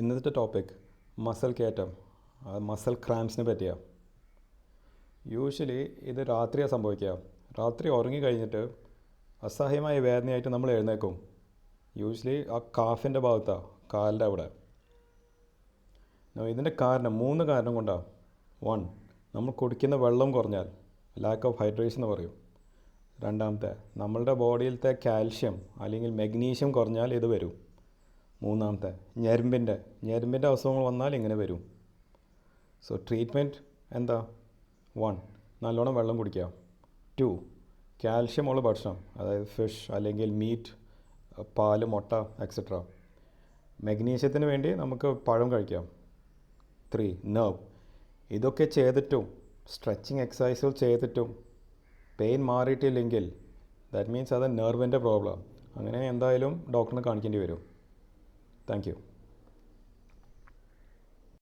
ഇന്നത്തെ topic muscle കയറ്റം. Muscle ക്രാംസിനെ പറ്റിയാണ് യൂഷ്വലി ഇത് രാത്രിയാണ് സംഭവിക്കുക രാത്രി ഉറങ്ങി കഴിഞ്ഞിട്ട് അസഹ്യമായ വേദനയായിട്ട് നമ്മൾ എഴുന്നേക്കും യൂഷ്വലി ആ കാഫിന്റെ ഭാഗത്താണ് കാലിന്റെ അവിടെ. ഇതിന്റെ കാരണം മൂന്ന് കാരണം കൊണ്ടാണ് വൺ നമ്മൾ കുടിക്കുന്ന വെള്ളം കുറഞ്ഞാൽ ലാക്ക് ഓഫ് ഹൈഡ്രേഷൻ എന്ന് പറയും. രണ്ടാമത്തെ നമ്മളുടെ ബോഡിയിലത്തെ കാൽഷ്യം അല്ലെങ്കിൽ മെഗ്നീഷ്യം കുറഞ്ഞാൽ ഇത് വരും. മൂന്നാമത്തെ. ഞരമ്പിന്റെ. ഞരമ്പിന്റെ അസുഖങ്ങൾ വന്നാൽ ഇങ്ങനെ വരും. സോ ട്രീറ്റ്മെന്റ് എന്താ? വൺ നല്ലോണം വെള്ളം കുടിക്കുക. ടു കാൽഷ്യമുള്ള ഭക്ഷണം. അതായത് ഫിഷ് അല്ലെങ്കിൽ മീറ്റ് പാൽ മുട്ട എക്സെട്ര മെഗ്നീഷ്യത്തിന് വേണ്ടി നമുക്ക് പഴം കഴിക്കാം. ത്രീ നെർവ് ഇതൊക്കെ ചെയ്തിട്ടും സ്ട്രെച്ചിങ് എക്സസൈസുകൾ ചെയ്തിട്ടും പെയിൻ മാറിയിട്ടില്ലെങ്കിൽ ദാറ്റ് മീൻസ് അത് നെർവിന്റെ പ്രോബ്ലം അങ്ങനെ എന്തായാലും ഡോക്ടറിനെ കാണിക്കേണ്ടി വരും. Thank you.